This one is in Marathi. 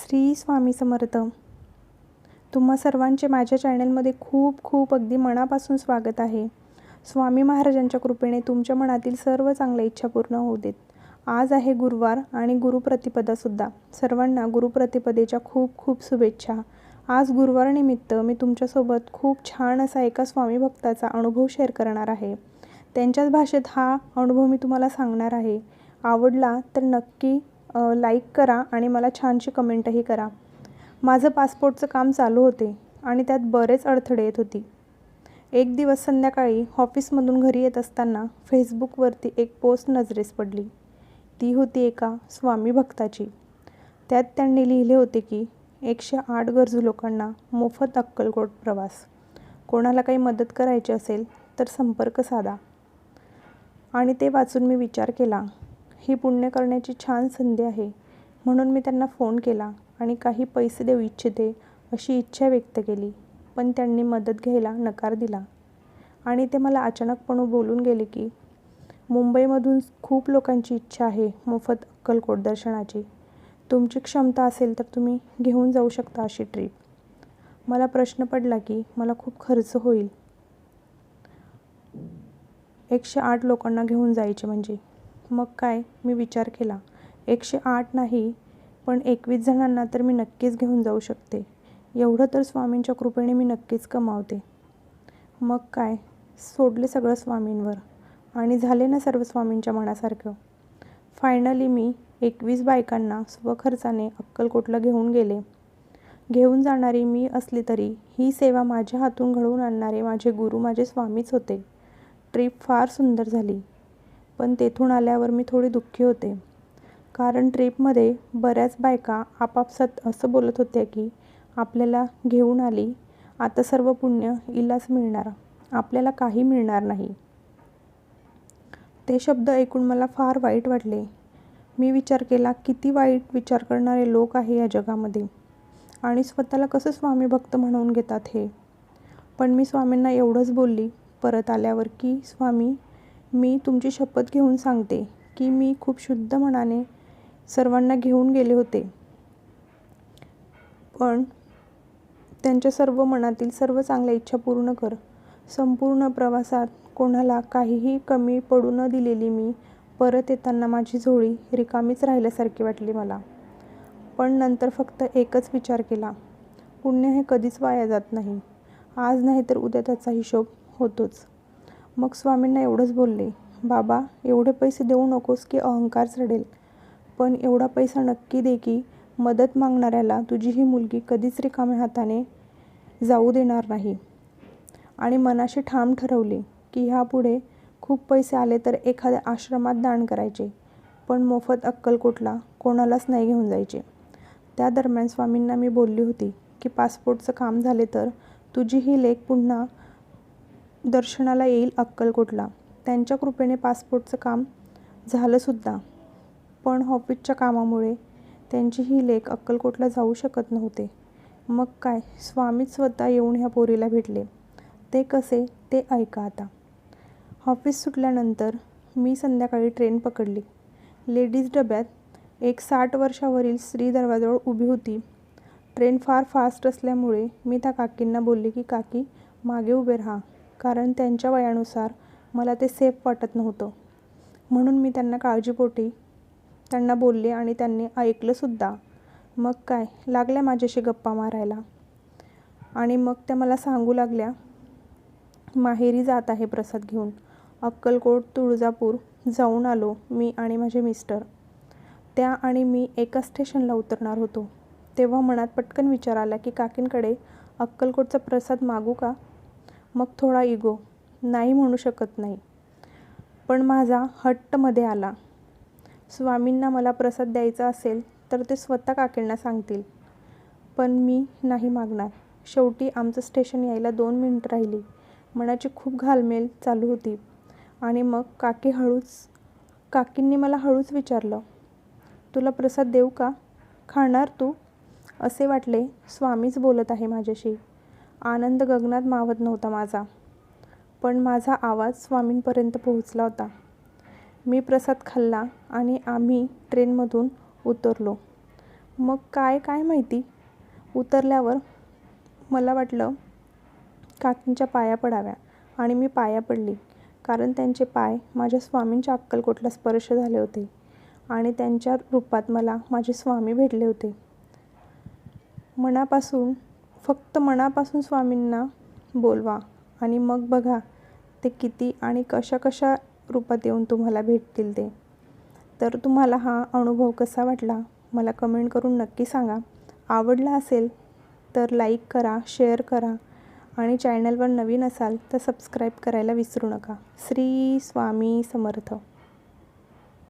श्री स्वामी समर्थ. तुम्हा सर्वांचे माझ्या चॅनलमध्ये खूप खूप अगदी मनापासून स्वागत आहे. स्वामी महाराजांच्या कृपेने तुमच्या मनातील सर्व चांगल्या इच्छा पूर्ण होऊ देत. आज आहे गुरुवार आणि गुरुप्रतिपदासुद्धा. सर्वांना गुरुप्रतिपदेच्या खूप खूप शुभेच्छा. आज गुरुवारनिमित्त मी तुमच्यासोबत खूप छान असा एका स्वामी भक्ताचा अनुभव शेअर करणार आहे. त्यांच्याच भाषेत हा अनुभव मी तुम्हाला सांगणार आहे. आवडला तर नक्की लाईक करा आणि मला छानशी कमेंटही करा. माझं पासपोर्टचं काम चालू होते आणि त्यात बरेच अडथळे येत होती. एक दिवस संध्याकाळी ऑफिसमधून घरी येत असताना फेसबुकवरती एक पोस्ट नजरेस पडली. ती होती एका स्वामी भक्ताची. त्यात त्यांनी लिहिले होते की एकशे आठ गरजू लोकांना मोफत अक्कलकोट प्रवास. कोणाला काही मदत करायची असेल तर संपर्क साधा. आणि ते वाचून मी विचार केला. ही पुण्य करण्याची छान संधी आहे. म्हणून मी त्यांना फोन केला आणि काही पैसे देऊ इच्छिते अशी इच्छा व्यक्त केली. पण त्यांनी मदत घ्यायला नकार दिला. आणि ते मला अचानकपणे बोलून गेले की मुंबईमधून खूप लोकांची इच्छा आहे मोफत अक्कलकोट दर्शनाची. तुमची क्षमता असेल तर तुम्ही घेऊन जाऊ शकता अशी ट्रीप. मला प्रश्न पडला की मला खूप खर्च होईल. एकशे आठ लोकांना घेऊन जायचे म्हणजे मग काय? मी विचार केला. एकशे आठ नाही पण एकवीस जणांना तर मी नक्कीच घेऊन जाऊ शकते. एवढं तर स्वामींच्या कृपेने मी नक्कीच कमावते. मग काय? सोडले सगळं स्वामींवर. आणि झाले ना सर्व स्वामींच्या मनासारखं? फायनली मी एकवीस बायकांना स्वखर्चाने अक्कलकोटला घेऊन गेले. घेऊन जाणारी मी असली तरी ही सेवा माझ्या हातून घडवून आणणारे माझे गुरु माझे स्वामीच होते. ट्रीप फार सुंदर झाली. पण तेथून आल्यावर मी थोडी दुःखी होते. कारण ट्रीपमध्ये बऱ्याच बायका आपापसात असं बोलत होत्या की आपल्याला घेऊन आली आता सर्व पुण्य इलाच मिळणार. आपल्याला काही मिळणार नाही. ते शब्द ऐकून मला फार वाईट वाटले. मी विचार केला किती वाईट विचार करणारे लोक आहे या जगामध्ये. आणि स्वतःला कसं स्वामी भक्त म्हणून घेतात हे? पण मी स्वामींना एवढंच बोलली परत आल्यावर की स्वामी मी तुमची शपथ घेऊन सांगते की मी खूप शुद्ध मनाने सर्वांना घेऊन गेले होते. पण त्यांच्या सर्व मनातील सर्व चांगल्या इच्छा पूर्ण कर. संपूर्ण प्रवासात कोणाला काहीही कमी पडू न दिलेली मी परत येताना माझी झोळी रिकामीच राहिल्यासारखी वाटली मला. पण नंतर फक्त एकच विचार केला. पुण्य हे कधीच वाया जात नाही. आज नाही तर उद्या त्याचा हिशोब होतोच. मग स्वामींना एवढंच बोलले बाबा एवढे पैसे देऊ नकोस की अहंकार चढेल. पण एवढा पैसा नक्की दे की मदत मागणाऱ्याला तुझी ही मुलगी कधीच रिकाम्या हाताने जाऊ देणार नाही. आणि मनाशी ठाम ठरवले की ह्यापुढे खूप पैसे आले तर एखाद्या आश्रमात दान करायचे पण मोफत अक्कलकोटला कोणालाच नाही घेऊन जायचे. त्या दरम्यान स्वामींना मी बोलली होती की पासपोर्टचं काम झाले तर तुझी ही लेख पुन्हा दर्शनाला येईल अक्कलकोटला त्यांच्या कृपेने पासपोर्टचं काम झालंसुद्धा. पण ऑफिसच्या कामामुळे त्यांची ही लेख अक्कलकोटला जाऊ शकत नव्हते. मग काय? स्वामीच स्वतः येऊन ह्या पोरीला भेटले. ते कसे? ते ऐका आता. ऑफिस सुटल्यानंतर मी संध्याकाळी ट्रेन पकडली. लेडीज डब्यात एक साठ वर्षावरील स्त्री दरवाजवळ उभी होती. ट्रेन फार फास्ट असल्यामुळे मी त्या काकींना बोलले की काकी मागे उभे राहा. कारण त्यांच्या वयानुसार मला ते सेफ वाटत नव्हतं. म्हणून मी त्यांना काळजीपोटी त्यांना बोलले आणि त्यांनी ऐकलंसुद्धा मग काय लागल्या माझ्याशी गप्पा मारायला. आणि मग त्या मला सांगू लागल्या माहेरी जात आहे प्रसाद घेऊन. अक्कलकोट तुळजापूर जाऊन आलो मी आणि माझे मिस्टर. त्या आणि मी एका स्टेशनला उतरणार होतो. तेव्हा मनात पटकन विचार आला की काकींकडे अक्कलकोटचा प्रसाद मागू का? मग थोडा इगो नाही म्हणू शकत नाही. पण माझा हट्टमध्ये आला. स्वामींना मला प्रसाद द्यायचा असेल तर ते स्वतः काकींना सांगतील. पण मी नाही मागणार. शेवटी आमचं स्टेशन यायला दोन मिनिट राहिली. मनाची खूप घालमेल चालू होती. आणि मग काकी हळूच काकींनी मला हळूच विचारलं तुला प्रसाद देऊ का? खाणार तू? असे वाटले स्वामीच बोलत आहे माझ्याशी. आनंद गगनात मावत नव्हता माझा. पण माझा आवाज स्वामींपर्यंत पोहोचला होता. मी प्रसाद खाल्ला आणि आम्ही ट्रेनमधून उतरलो. मग काय काय माहिती? उतरल्यावर मला वाटलं काकींच्या पाया पडाव्या आणि मी पाया पडली. कारण त्यांचे पाय माझ्या स्वामींच्या अक्कलकोटला स्पर्श झाले होते आणि त्यांच्या रूपात मला माझे स्वामी भेटले होते. मनापासून फक्त मनापासून स्वामींना बोलवा आणि मग बघा ते किती आणि कशा कशा रूपात येऊन तुम्हाला भेटतील ते. तर तुम्हाला हा अनुभव कसा वाटला मला कमेंट करून नक्की सांगा. आवडला असेल तर लाईक करा शेअर करा आणि चॅनलवर नवीन असाल तर सबस्क्राईब करायला विसरू नका. श्री स्वामी समर्थ.